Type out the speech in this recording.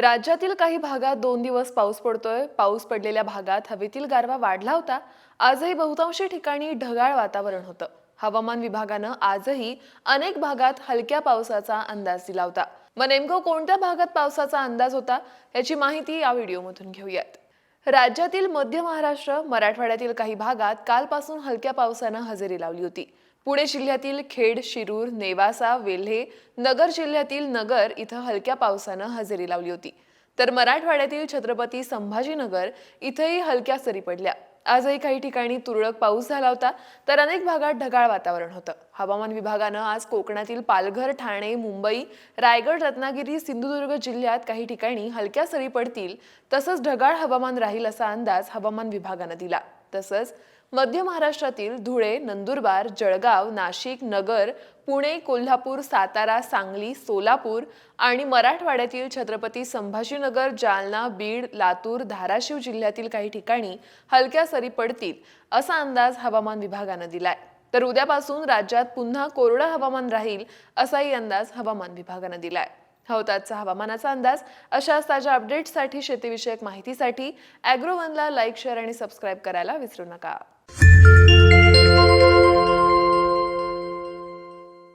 राज्यातील काही भागात दोन दिवस पाऊस पडतोय. पाऊस पडलेल्या भागात हवेतील गारवा वाढला होता. आजही बहुतांशी ठिकाणी ढगाळ वातावरण होतं. हवामान विभागानं आजही अनेक भागात हलक्या पावसाचा अंदाज दिला होता. मग नेमकं कोणत्या भागात पावसाचा अंदाज होता? याची माहिती या व्हिडिओमधून घेऊयात. राज्यातील मध्य महाराष्ट्र मराठवाड्यातील काही भागात कालपासून हलक्या पावसानं हजेरी लावली होती. पुणे जिल्ह्यातील खेड शिरूर नेवासा वेल्हे नगर जिल्ह्यातील नगर इथं हलक्या पावसानं हजेरी लावली होती. तर मराठवाड्यातील छत्रपती संभाजीनगर इथंही हलक्या सरी पडल्या. आजही काही ठिकाणी तुरळक पाऊस झाला होता तर अनेक भागात ढगाळ वातावरण होतं. हवामान विभागानं आज कोकणातील पालघर ठाणे मुंबई रायगड रत्नागिरी सिंधुदुर्ग जिल्ह्यात काही ठिकाणी हलक्या सरी पडतील तसंच ढगाळ हवामान राहील असा अंदाज हवामान विभागानं दिला. तसंच मध्य महाराष्ट्रातील धुळे नंदुरबार जळगाव नाशिक नगर पुणे कोल्हापूर सातारा सांगली सोलापूर आणि मराठवाड्यातील छत्रपती संभाजीनगर जालना बीड लातूर धाराशिव जिल्ह्यातील काही ठिकाणी हलक्या सरी पडतील असा अंदाज हवामान विभागानं दिलाय. तर उद्यापासून राज्यात पुन्हा कोरडं हवामान राहील असाही अंदाज हवामान विभागानं दिलाय. हा आजचा हवामानाचा अंदाज. अशाच ताज्या अपडेट्ससाठी शेतीविषयक माहितीसाठी अॅग्रोवनला लाईक शेअर आणि सबस्क्राईब करायला विसरू नका.